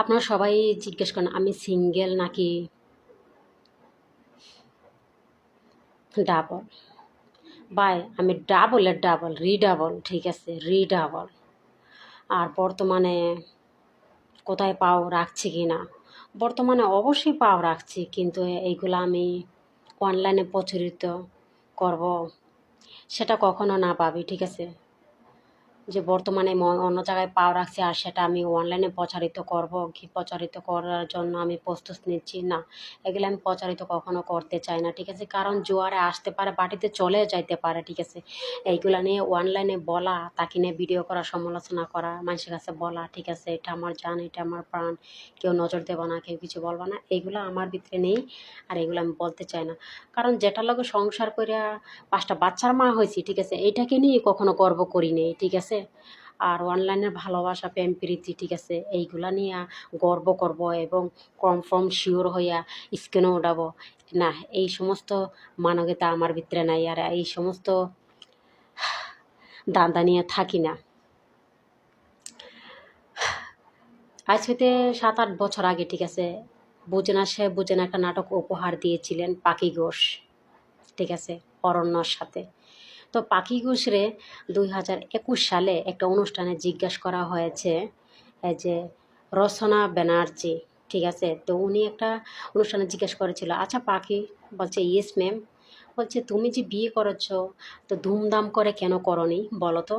আপনারা সবাই জিজ্ঞেস করেন, আমি সিঙ্গেল নাকি ডাবল? বাই আমি ডাবলের ডাবল, রিডাবল, ঠিক আছে, রিডাবল। আর বর্তমানে কোথায় পাও রাখছি কি না? বর্তমানে অবশ্যই পাও রাখছি, কিন্তু এইগুলো আমি অনলাইনে প্রচলিত করব, সেটা কখনো না পাবি ঠিক আছে? যে বর্তমানে অন্য জায়গায় পাও রাখছি আর সেটা আমি অনলাইনে প্রচারিত করব, কি প্রচারিত করার জন্য আমি প্রস্তুত নিচ্ছি? না, এগুলো আমি প্রচারিত কখনো করতে চাই না, ঠিক আছে? কারণ জোয়ারে আসতে পারে, বাটিতে চলে যাইতে পারে, ঠিক আছে? এইগুলো নিয়ে অনলাইনে বলা, তাকে নিয়ে ভিডিও করা, সমালোচনা করা, মানুষের কাছে বলা, ঠিক আছে? এটা আমার জান, এটা আমার প্রাণ, কেউ নজর দেবো না, কেউ কিছু বলব না, এগুলো আমার ভিতরে নেই আর এগুলো আমি বলতে চাই না। কারণ যেটার লগে সংসার করে পাঁচটা বাচ্চার মা হয়েছি ঠিক আছে? এইটাকে নিয়ে কখনো গর্ব করি নেই, ঠিক আছে? আর অনলাইনের ভালোবাসা, প্রেম, প্রীতি, ঠিক আছে, এইগুলা নিয়ে গর্ব করব এবং কনফার্ম শিওর হইয়া স্ক্রিনে উঠাব। না, এই সমস্ত মানবিকতা আমার ভিতরে নাই আর এই সমস্ত দান্দা নিয়ে থাকি না। আজ হইতে সাত আট বছর আগে, ঠিক আছে বুঝেনা সে বুঝেনা একটা নাটক উপহার দিয়েছিলেন পাখি ঘোষ, ঠিক আছে, অরণ্যর সাথে। তো পাখি ঘোষরে দুই হাজার একুশ সালে একটা অনুষ্ঠানে জিজ্ঞাসা করা হয়েছে যে রচনা ব্যানার্জি, ঠিক আছে? তো উনি একটা অনুষ্ঠানে জিজ্ঞেস করেছিল আচ্ছা পাখি, বলছে, ইয়েস ম্যাম। বলছে, তুমি যে বিয়ে করেছ, তো ধুমধাম করে কেন করনি বলো তো?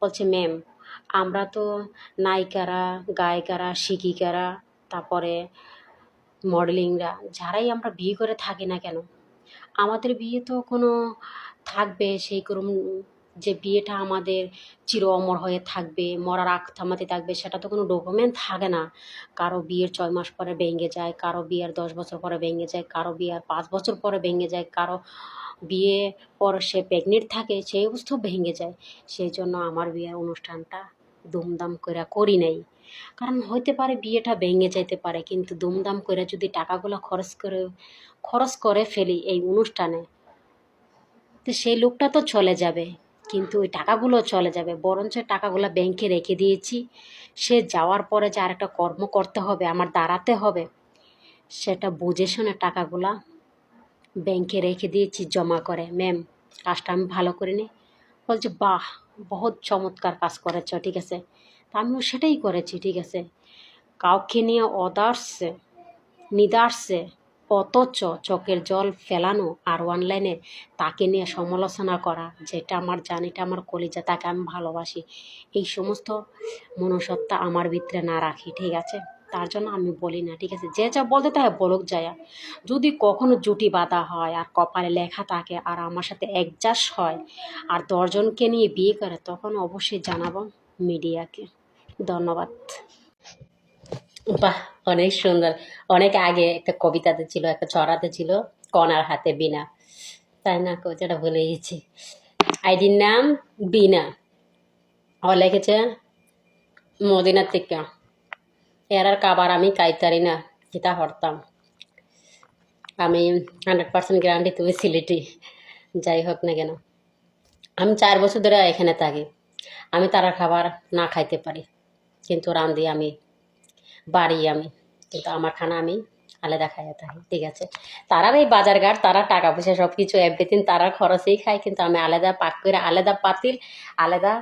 বলছে, ম্যাম, আমরা তো নায়িকারা, গায়িকারা, শিক্ষিকারা, তারপরে মডেলিংরা, যারাই আমরা বিয়ে করে থাকি না কেন, আমাদের বিয়ে তো কোনো থাকবে, সেই করুম যে বিয়েটা আমাদের চির অমর হয়ে থাকবে, মরার আগ থামাতে থাকবে, সেটা তো কোনো ডকুমেন্ট থাকে না। কারও বিয়ের ছয় মাস পরে ভেঙে যায়, কারও বিয়ের দশ বছর পরে ভেঙে যায়, কারও বিয়ের পাঁচ বছর পরে ভেঙে যায়, কারও বিয়ে পর সে প্রেগনেন্ট থাকে সেই অবস্থাও ভেঙে যায়। সেই জন্য আমার বিয়ের অনুষ্ঠানটা দুমদাম করে করি নাই। কারণ হইতে পারে বিয়েটা ভেঙে যাইতে পারে, কিন্তু দুমদাম করে যদি টাকাগুলো খরচ করে খরচ করে ফেলি এই অনুষ্ঠানে তো সেই লোকটা তো চলে যাবে। কিন্তু ওই টাকাগুলো চলে যাবে। বরঞ্চ টাকাগুলো ব্যাংকে রেখে দিয়েছি। সে যাওয়ার পরে যে আরেকটা কর্ম করতে হবে, আমার দাঁড়াতে হবে, সেটা বুঝে শুনে টাকাগুলা ব্যাংকে রেখে দিয়েছি জমা করে। ম্যাম কাজটা আমি ভালো করিনি। বলছে, বাহ, বহুত চমৎকার কাজ করেছ, ঠিক আছে। তা আমিও সেটাই করেছি, ঠিক আছে। কাউকে নিয়ে অদার্সে নিদার্সে অথচ চোখের জল ফেলানো আর অনলাইনে তাকে নিয়ে সমালোচনা করা, যেটা আমার জান এটা আমার কলিজা, তাকে আমি ভালোবাসি। এই সমস্ত মনুষ্যত্ব আমার ভিতরে না রাখি, ঠিক আছে? তার জন্য আমি বলি না, ঠিক আছে? যে যা বলতে তাই বলুক যায়। যদি কখনো জুটি বাঁধা হয় আর কপালে লেখা থাকে আর আমার সাথে একজাস্ট হয় আর দশজনকে নিয়ে বিয়ে করে, তখন অবশ্যই জানাব মিডিয়াকে। ধন্যবাদ। বাহ! অনেক সুন্দর। অনেক আগে একটা কবিতাতে ছিল, একটা চড়াতে ছিল কনার হাতে বিনা তাই না কবিতাটা ভুলে গেছি। আইডির নাম বিনা ও লিখেছে মদিনার থেকে। এর আর কাবার আমি কাইতারি না, যেটা হরতাম। আমি হান্ড্রেড পার্সেন্ট গ্যারান্টি তুমি সিলেটি। যাই হোক না কেন। আমি চার বছর ধরে এখানে থাকি। আমি তারা খাবার না খাইতে পারি। কিন্তু রান্ধি আমি বাড়ি আমি। কিন্তু আমার খানা আমি আলাদা খাইয়া থাকি, ঠিক আছে? তারার এই বাজার ঘাট, তারা টাকা পয়সা সব কিছু এভরিথিং তারা খরচেই খায়, কিন্তু আমি আলাদা পাক করে আলাদা পাতিল, আলাদা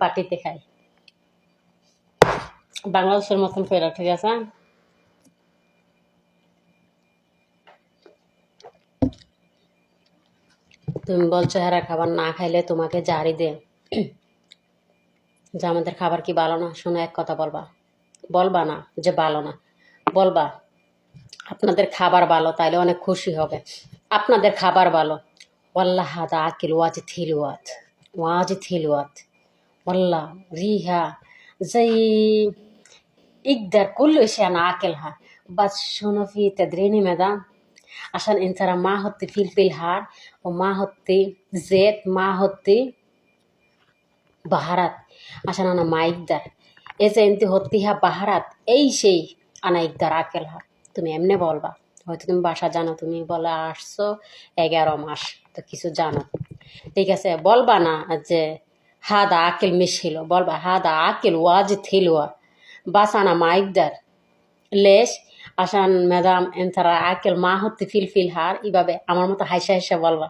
বাটিতে খাই। বাংলাদেশের মতন করে ঠিক আছে? তুমি বলছো হ্যাঁ খাবার না খাইলে তোমাকে জারি দে। যে আমাদের খাবার কি ভালো না, শোনো, এক কথা বলবা। বলবা না যে ভালো না বলবা আপনাদের খাবার ভালো তাইলে অনেক খুশি হবে আপনাদের খাবার ভালো والله هذا أكل واجد حلوات واجد حلوات والله ريحة زي يقدر كل شيء أنا أكلها بس شنو في تدريني مدام عشان انت ترى ما حطي فلفل حار وما حطي زيت ما حطي بهارات عشان أنا ما ऐसे एमती होती বাহারাত, এই সেই আনাইকার আকেল হা তুমি এমনি বলবা, হয়তো তুমি বাসা জানো, তুমি বলে আসছো এগারো মাস, তো কিছু জানো। ঠিক আছে, বলবা না যে হাদা আকেল মিশিল, বলবা হাদা আকেল ওয়াজ থিলুয়া বাসানা মাইকদার। লেশ আসান ম্যাডাম এন্তারা আকেল মা হতে ফিল ফিল হার, এইভাবে আমার মতো হাইসা হাইসা বলবা।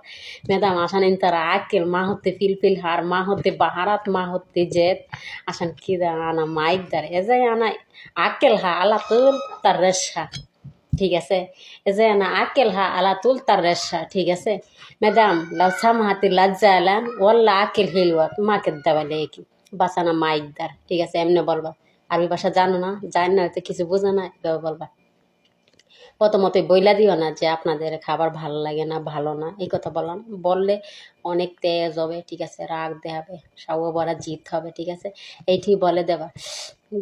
ম্যাডাম আসান এনতারা আকেল মা হতে ফিল ফিল হার, মা হতে বাহারাত, মা হতে জেত আসান কি দা আনা মাইক দার, এ যাই আনা আকেল হা আলা তুল তার রেশা, ঠিক আছে? এ যে না আকেল হা আলা তুল তার রেশা, ঠিক আছে? ম্যাডাম লাউ সাম হাতে লজ্জা এলান ওল্লা আকেল হিলওয়া মাকে দেওয়ালে কি বাসানা মাইক দার, ঠিক আছে? এমনি বলবা। আরবি ভাষা জানো না? জানি না হয়তো কিছু বোঝো না, এভাবে বলবা। প্রথমতই বইলা দিও না যে আপনাদের খাবার ভালো লাগে না, ভালো না। এই কথা বললাম বললে অনেক তেজ হবে, ঠিক আছে, রাগ দেখাবে সাউ বড়া জিত হবে ঠিক আছে। এইটি বলে দেবা,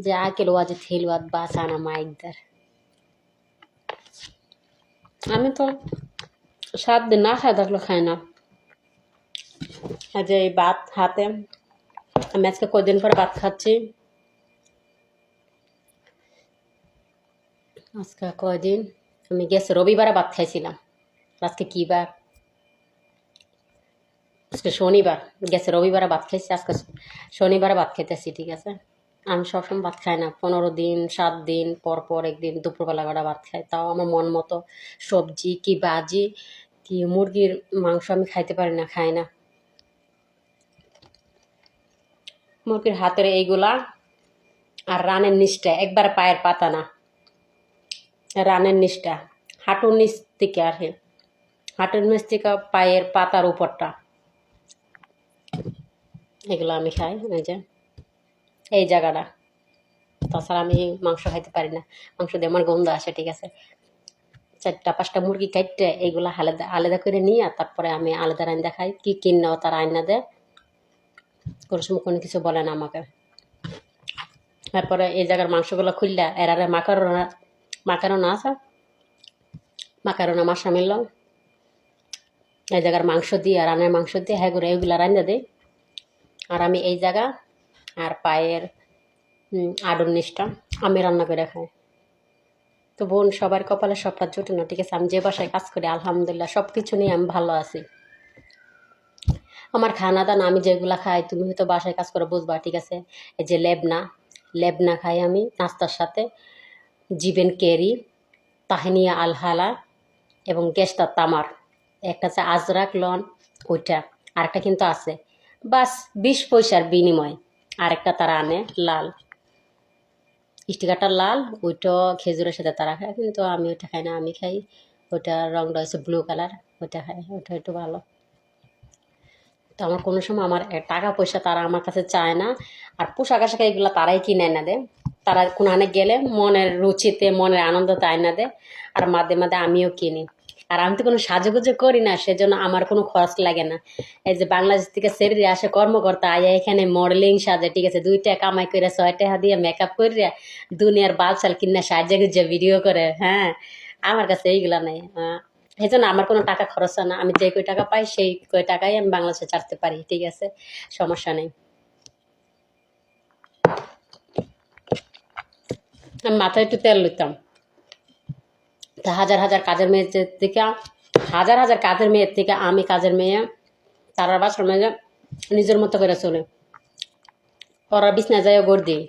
যে আকেল ওয়াজে থেলওয়াত বাসানা মাইকদার। আমি তো সাত দিন না খাই থাকলে খাই না। যে এই ভাত হাতে, আমি আজকে কদিন পর ভাত খাচ্ছি? আজকে কয়দিন? আমি গেছে রবিবারে ভাত খাইছিলাম। আজকে কি বার? আজকে শনিবার। গেছে রবিবারে ভাত খাইছি, আজকে শনিবারে ভাত খাইতেছি, ঠিক আছে? আমি সবসময় ভাত খাই না। পনেরো দিন, সাত দিন, পর পর একদিন দুপুরবেলা কটা ভাত খাই। তাও আমার মন মতো সবজি কি বাজি, কি মুরগির মাংস আমি খাইতে পারি না, খাই না। মুরগির হাতের এইগুলা আর রানের নিচটা একবার পায়ের পাতা না। রানের নিচটা, হাঁটুর নিচ থেকে কি হাঁটুর নিচ থেকে পায়ের পাতার উপরটা। এগুলো আমি খাই, এই যে, এই জায়গাটা। তাছাড়া আমি মাংস খাইতে পারি না। মাংস দিয়ে আমার গন্ধ আসে, ঠিক আছে? চারটা, পাঁচটা মুরগি কাটতে এইগুলো আলাদা আলাদা করে নিয়ে তারপরে আমি আলাদা রান্না খাই। কি কিনাও তার আইনা দেয়। কোনো সময় কোনো কিছু বলে না আমাকে। তারপরে এই জায়গার মাংসগুলো খুললে এরারে মাকারোনা মাকারোনা আছে মাকারোনা মাসা মিলল এই জায়গার মাংস দিয়ে আর রানের মাংস দিয়ে হ্যাঁ করে এগুলো রান্না দিই। আর আমি এই জায়গা আর পায়ের আডুর নিচটা আমি রান্না করে খাই। তো বোন, সবার কপালে সবটা জোটে না, ঠিক আছে? আমি যে বাসায় কাজ করি, আলহামদুলিল্লাহ সব কিছু নিয়ে আমি ভালো আছি। আমার খানা দানা, আমি যেগুলা খাই, তুমি হয়তো বাসায় কাজ করে বুঝবা, ঠিক আছে? এই যে লেবনা লেবনা খাই আমি, নাস্তার সাথে। জিবেন কেরি, তাহিনিয়া আলহালা এবং গেস্টা তামার। একটা আছে আজরাক লন, ওইটা। আরেকটা কিন্তু আছে। বাস, বিশ পয়সার বিনিময়। আরেকটা তারা আনে, লাল। স্টিকারটা লাল, ওইটা খেজুরের সাথে তারা খায়, কিন্তু আমি ওইটা খাই না, আমি খাই ওইটা রংটা হচ্ছে ব্লু কালার ওইটা খাই, ওইটা একটু ভালো। তো আমার কোনো সময় আমার টাকা পয়সা তারা আমার কাছে চায় না, আর পোশাক আশাক এগুলো তারাই কিনে না দেয়। তারা কোনখানে গেলে মনের রুচিতে, মনের আনন্দ তাই না দেয়, আর মাঝে মাঝে আমিও কিনি। আর আমি তো কোনো সাজুগুজু করি না, সেজন্য আমার কোনো খরচ লাগে না। এই যে বাংলাদেশ থেকে সেরি আসে কর্মকর্তা, আয়া এখানে মডেলিং সাজে, ঠিক আছে দুইটা কামাই করে ছয় টাকা দিয়ে মেকআপ করিয়া দুনিয়ার বালসাল কিনা সাহায্য গুজে ভিডিও করে হ্যাঁ? আমার কাছে এইগুলা নেই। এই জন্য আমার কোনো টাকা খরচ হয় না। আমি যে কই টাকা পাই, সেই কই টাকাই আমি বাংলাদেশে ছাড়তে পারি, ঠিক আছে? সমস্যা নেই। মাথায় একটু তেল লইতাম। তা হাজার হাজার কাজের মেয়ের থেকে, হাজার হাজার কাজের মেয়ের থেকে আমি কাজের মেয়ে তারার বাসার মেয়ে নিজের মতো করে চলে। ওরা বিছনা যায় গড় দিই।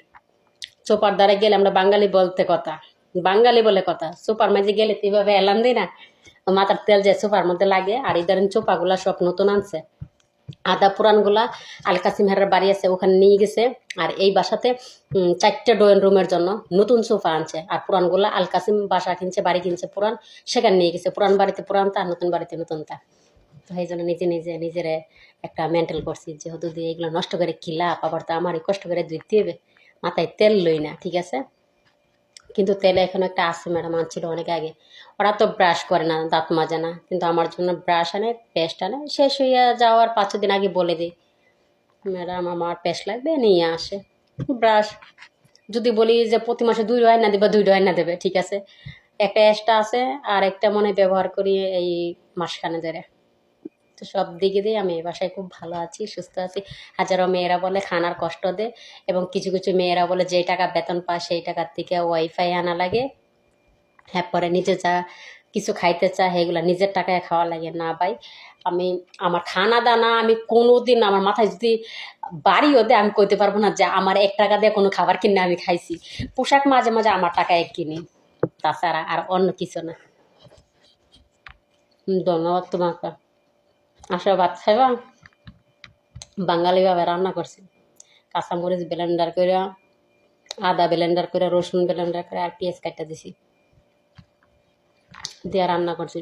চোপার দ্বারা গেলে আমরা বাঙালি বলতে কথা। বাঙালি বলে কথা। সুপার মাঝে গেলে তো এইভাবে এলাম দিই না। মাথার তেল যে সোফার মধ্যে লাগে, আর এই ধরেন চোপাগুলা সব নতুন আনছে। আদা পুরানগুলা হেরার বাড়ি আছে, ওখানে নিয়ে গেছে। আর এই বাসাতে চারটে ড্রয়িং রুমের জন্য নতুন সোফা আনছে। আর পুরানগুলা আলকাসিম বাসা কিনছে, বাড়ি কিনছে পুরান, সেখানে নিয়ে গেছে। পুরান বাড়িতে পুরানটা আর নতুন বাড়িতে নতুনটা তো। এই জন্য নিজে নিজে, নিজের একটা মেন্টাল করছি যে হয়তো দিয়ে এগুলো নষ্ট করে কি লাভ? আবার তো আমারই কষ্ট করে ধুইতে হবে, মাথায় তেল লই না ঠিক আছে? কিন্তু তেলে এখন একটা আছে ম্যাডাম, আনছিল অনেক আগে। ওরা তো ব্রাশ করে না, দাঁত মাজে না। কিন্তু আমার জন্য ব্রাশ আনে পেস্ট আনে, শেষ হইয়া যাওয়ার পাঁচ দিন আগে বলে দিই। ম্যাডাম, আমার পেস্ট লাগবে, নিয়ে আসে। ব্রাশ যদি বলি যে প্রতি মাসে দুই ডয় না দেবে দুই ডয় না দেবে, ঠিক আছে? একটা এক্সট্রা আছে, আর একটা মনে ব্যবহার করি এই মাসখানে ধরে তো সব দিকে দিয়ে আমি এই বাসায় খুব ভালো আছি, সুস্থ আছি। হাজারো মেয়েরা বলে খানার কষ্ট দেয় এবং কিছু কিছু মেয়েরা বলে যেই টাকা বেতন পায় সেই টাকার থেকে ওয়াইফাই আনা লাগে। হ্যাঁ পরে নিজে যা কিছু খাইতে চায় সেগুলো নিজের টাকায় খাওয়া লাগে না ভাই। আমি, আমার খানা দানা আমি কোনো দিন আমার মাথায় যদি বাড়িও দেয়, আমি কইতে পারব না যে আমার এক টাকা দিয়ে কোনো খাবার কিনে আমি খাইছি। পোশাক মাঝে মাঝে আমার টাকায় কিনি। তাছাড়া আর অন্য কিছু না। ধন্যবাদ তোমাকে। আসো ভাত খাইবা? বাঙালি বাঙালিভাবে রান্না করছি। কাঁচামরিচ ব্লেন্ডার করে আদা ব্লেন্ডার করে রসুন ব্লেন্ডার করে আর পেঁয়াজ কাটতে দিছি। দিয়ে রান্না করছি।